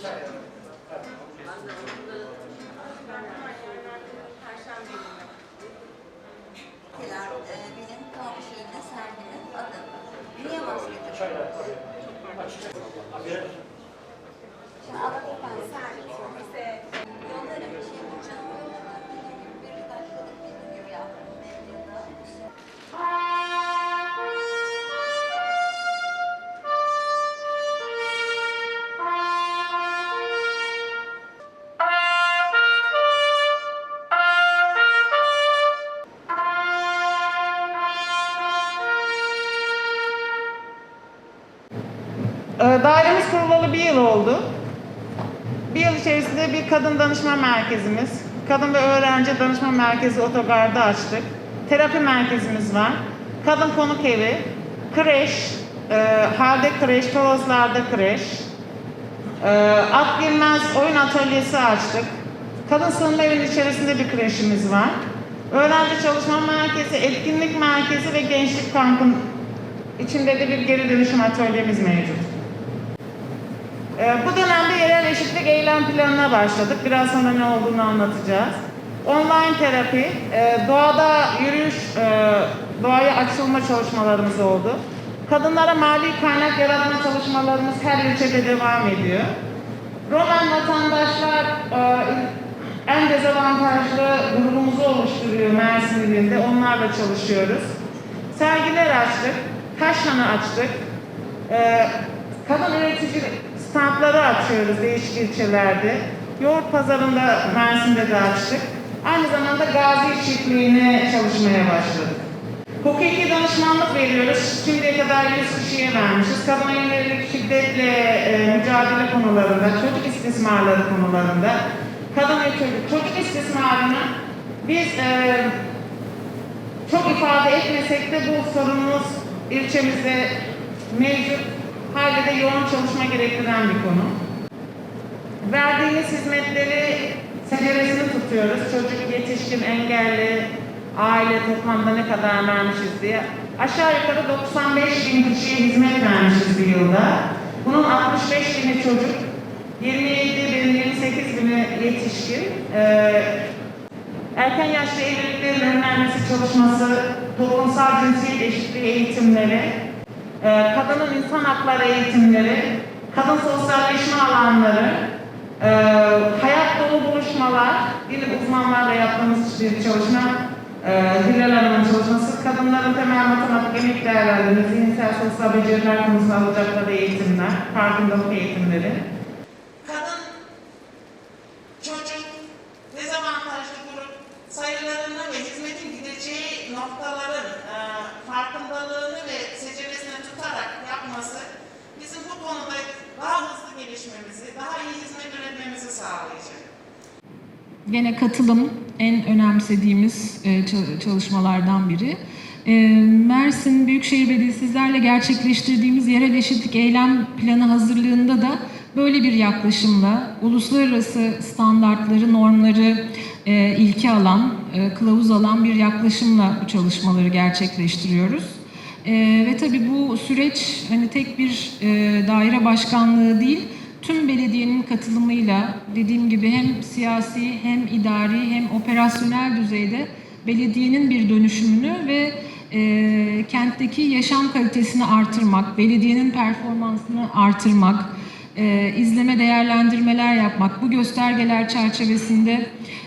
Mesela e, benim önüne sergimin adı. Niye vazgeçiyorsun? Şimdi alalım ben sergi. Bize yollarım. Şey, Burcu'nun Dairemiz kurulalı bir yıl oldu. Bir yıl içerisinde bir kadın danışma merkezimiz, kadın ve öğrenci danışma merkezi otogarda açtık. Terapi merkezimiz var. Kadın konuk evi, kreş, e, halde kreş, Toroslar'da kreş, e, at girmez oyun atölyesi açtık. Kadın sığınma evinin içerisinde bir kreşimiz var. Öğrenci çalışma merkezi, etkinlik merkezi ve gençlik kampın içinde de bir geri dönüşüm atölyemiz mevcut. Ee, bu dönemde yerel eşitlik eylem planına başladık. Biraz sonra ne olduğunu anlatacağız. Online terapi, e, doğada yürüyüş, e, doğaya açılma çalışmalarımız oldu. Kadınlara mali kaynak yaratma çalışmalarımız her ilçede devam ediyor. Roman vatandaşlar e, en dezavantajlı grubumuzu oluşturuyor Mersin ilinde. Onlarla çalışıyoruz. Sergiler açtık, taşlanı açtık. Ee, kadın üretici standları açıyoruz değişik ilçelerde. Yoğurt pazarında Mersin'de de açtık. Aynı zamanda Gazi çiftliğine çalışmaya başladık. Hukuki danışmanlık veriyoruz. Şimdiye kadar 100 kişiye vermişiz. Kadına yönelik şiddetle e, mücadele konularında, çocuk istismarları konularında, kadın ve çocuk, çocuk istismarını biz e, çok ifade etmesek de bu sorunumuz ilçemizde mevcut. Halde de yoğun çalışma gerektiren bir konu. Verdiğimiz hizmetleri seceresini tutuyoruz. Çocuk, yetişkin, engelli, aile toplamda ne kadar vermişiz diye. Aşağı yukarı 95 bin kişiye hizmet vermişiz bir yılda. Bunun 65 bini çocuk, 27 bin, 28 bini yetişkin. Ee, erken yaşta evliliklerin önlenmesi çalışması, toplumsal cinsiyet eşitliği eğitimleri, e, kadının insan hakları eğitimleri, kadın sosyalleşme alanları, e, hayat dolu buluşmalar, yine uzmanlarla yaptığımız bir çalışma, e, Hilal Hanım'ın çalışması, kadınların temel matematik emek değerlendirme, zihinsel sosyal beceriler konusunda alacakları eğitimler, farkındalık eğitimleri. Kadın, çocuk, dezavantajlı grup sayılarını ve hizmetin gideceği noktaların e, farkındalığını ve seceresini tutarak yapması bizim bu konuda daha hızlı gelişmemizi, daha iyi hizmet üretmemizi sağlayacak. Gene katılım en önemsediğimiz e, ça- çalışmalardan biri. E, Mersin Büyükşehir Belediyesi sizlerle gerçekleştirdiğimiz yerel eşitlik eylem planı hazırlığında da böyle bir yaklaşımla uluslararası standartları, normları e, ilke alan, kılavuz alan bir yaklaşımla bu çalışmaları gerçekleştiriyoruz. E, ve tabii bu süreç hani tek bir e, daire başkanlığı değil, tüm belediyenin katılımıyla dediğim gibi hem siyasi hem idari hem operasyonel düzeyde belediyenin bir dönüşümünü ve e, kentteki yaşam kalitesini artırmak, belediyenin performansını artırmak, e, izleme değerlendirmeler yapmak, bu göstergeler çerçevesinde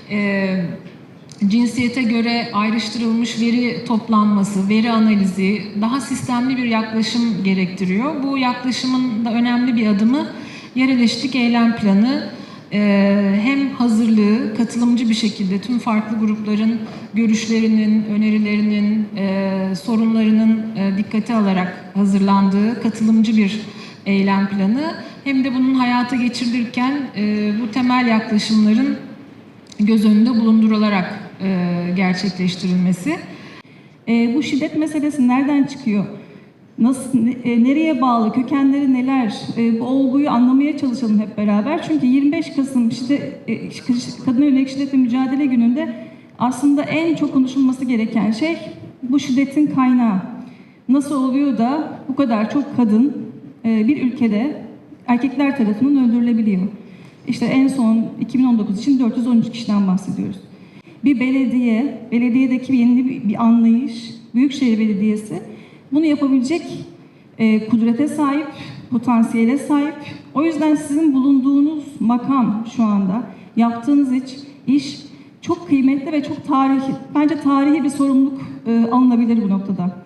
e, cinsiyete göre ayrıştırılmış veri toplanması, veri analizi daha sistemli bir yaklaşım gerektiriyor. Bu yaklaşımın da önemli bir adımı yerel eşitlik eylem planı. Ee, hem hazırlığı katılımcı bir şekilde tüm farklı grupların görüşlerinin, önerilerinin, e, sorunlarının e, dikkate alarak hazırlandığı katılımcı bir eylem planı. Hem de bunun hayata geçirilirken e, bu temel yaklaşımların göz önünde bulundurularak e, gerçekleştirilmesi. E, bu şiddet meselesi nereden çıkıyor? Nasıl, e, nereye bağlı, kökenleri neler? E, bu olguyu anlamaya çalışalım hep beraber. Çünkü 25 Kasım şiddet, e, Kadın Yönelik Şiddetle Mücadele Günü'nde aslında en çok konuşulması gereken şey bu şiddetin kaynağı. Nasıl oluyor da bu kadar çok kadın e, bir ülkede erkekler tarafından öldürülebiliyor. İşte en son 2019 için 413 kişiden bahsediyoruz. Bir belediye, belediyedeki yeni bir, bir anlayış, Büyükşehir Belediyesi bunu yapabilecek e, kudrete sahip, potansiyele sahip. O yüzden sizin bulunduğunuz makam şu anda, yaptığınız iş, iş çok kıymetli ve çok tarihi, bence tarihi bir sorumluluk e, alınabilir bu noktada.